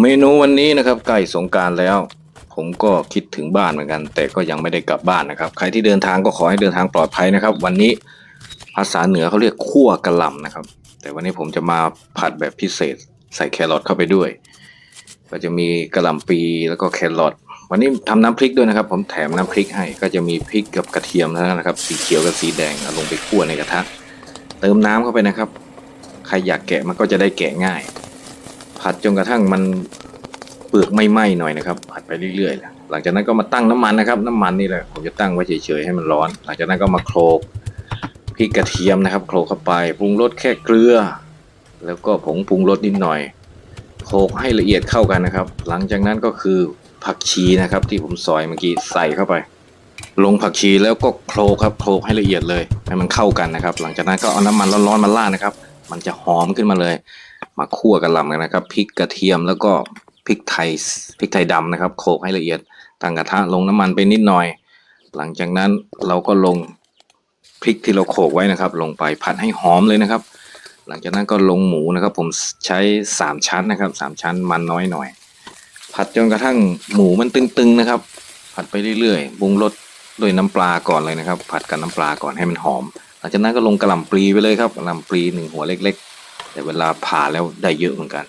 เมนูวันนี้นะครับใกล้สงการแล้ว ผมก็คิดถึงบ้านเหมือนกัน แต่ก็ยังไม่ได้กลับบ้านนะครับ ใครที่เดินทางก็ขอให้เดินทางปลอดภัยนะครับ วันนี้ภาษาเหนือเขาเรียกคั่วกระหล่ำนะครับ แต่วันนี้ผมจะมาผัดแบบพิเศษ ใส่แครอทเข้าไปด้วย ก็จะมีกระหล่ำปีแล้วก็แครอทวันนี้ทำน้ำพริกด้วยนะครับ ผมแถมน้ำพริกให้ก็จะมีพริกกับกระเทียมเท่านั้นนะครับ สีเขียวกับสีแดงเอาลงไปคั่วในกระทะเติมน้ำเข้าไปนะครับ ใครอยากแกะมันก็จะได้แกะง่าย ผัดจนกระทั่งมันเปลือกไม่ไหม้หน่อยนะครับ ผัดไปเรื่อยๆ หลังจากนั้นก็มาตั้งน้ำมันนะครับ น้ำมันนี่แหละผมจะตั้งไว้เฉยๆให้มันร้อน หลังจากนั้นก็มาโคลกพริกกระเทียมนะครับ โคลกเข้าไปปรุงรสแค่เกลือ แล้วก็ผงปรุงรสนิดหน่อยโคลกให้ละเอียดเข้ากันนะครับ หลังจากนั้นก็คือผักชีนะครับ ที่ผมซอยเมื่อกี้ใส่เข้าไป ลงผักชีแล้วก็โคลกครับโคลกให้ละเอียดเลยให้มันเข้ากันนะครับ หลังจากนั้นก็เอาน้ำมันร้อนๆมารานะครับ มันจะหอมขึ้นมาเลย มาคั่วกระหล่ำกันนะครับพริกกระเทียมแล้วก็พริกไทยพริกไทยดำนะครับ โขลกให้ละเอียดตั้งกระทะลงน้ำมันไปนิดหน่อย หลังจากนั้นเราก็ลงพริกที่เราโขลกไว้นะครับ ลงไปผัดให้หอมเลยนะครับ หลังจากนั้นก็ลงหมูนะครับ ผมใช้สามชั้นนะครับสามชั้นมันน้อยหน่อย ผัดจนกระทั่งหมูมันตึงๆนะครับ ผัดไปเรื่อยๆปรุงรสด้วยน้ำปลาก่อนเลยนะครับ ผัดกับน้ำปลาก่อนให้มันหอม หลังจากนั้นก็ลงกระหล่ำปลีไปเลยครับกระหล่ำปลีหนึ่งหัวเล็ก ๆ แต่เวลาผ่าแล้วได้เยอะเหมือนกัน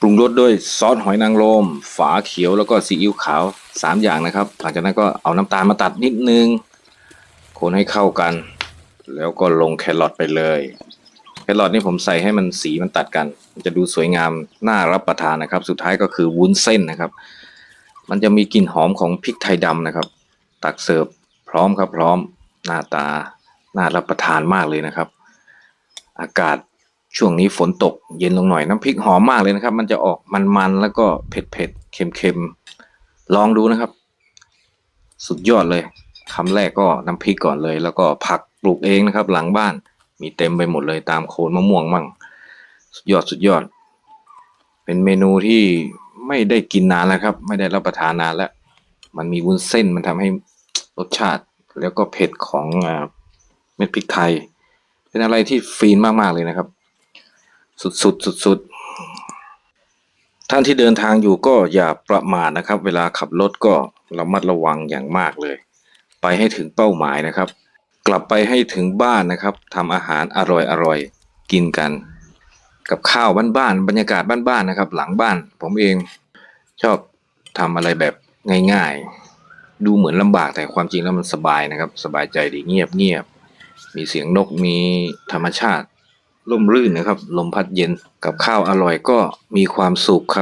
ปรุงรสด้วยซอสหอยนางรมฝาเขียวแล้วก็ซีอิ๊วขาวสามอย่างนะครับ หลังจากนั้นก็เอาน้ำตาลมาตัดนิดนึง คนให้เข้ากัน แล้วก็ลงแครอทไปเลยแครอทนี่ผมใส่ให้มันสีมันตัดกันมัน จะดูสวยงามน่ารับประทานนะครับ สุดท้ายก็คือวุ้นเส้นนะครับ มันจะมีกลิ่นหอมของพริกไทยดำนะครับ ตักเสิร์ฟพร้อมครับพร้อมหน้าตาน่ารับประทานมากเลยนะครับ อากาศ ช่วงนี้ฝนตกเย็นลงหน่อยน้ำพริกหอมมากเลยนะครับ มันจะออกมันๆแล้วก็เผ็ดๆเค็มๆลองดูนะครับ สุดยอดเลยคำแรกก็น้ำพริกก่อนเลย แล้วก็ผักปลูกเองนะครับ หลังบ้านมีเต็มไปหมดเลยตามโคนมะม่วงมั่ง สุดยอดสุดยอด เป็นเมนูที่ไม่ได้กินนานแล้วครับ ไม่ได้รับประทานนานแล้ว มันมีวุ้นเส้นมันทำให้รสชาติแล้วก็เผ็ดของเม็ดพริกไทย เป็นอะไรที่ฟีนมากๆเลยนะครับ สุดๆสุดๆท่านที่เดินทางอยู่ก็อย่าประมาทนะครับ เวลาขับรถก็ระมัดระวังอย่างมากเลย ไปให้ถึงเป้าหมายนะครับ กลับไปให้ถึงบ้านนะครับทำอาหารอร่อยๆกินกัน กับข้าวบ้านๆบรรยากาศบ้านๆนะครับ หลังบ้าน ผมเองชอบทำอะไรแบบง่ายๆ ดูเหมือนลำบากแต่ความจริงแล้วมันสบายนะครับ สบายใจดีเงียบเงียบๆมีเสียงนกมีธรรมชาติ ร่มรื่นนะครับ ลมพัดเย็นกับข้าวอร่อยก็มีความสุขครับ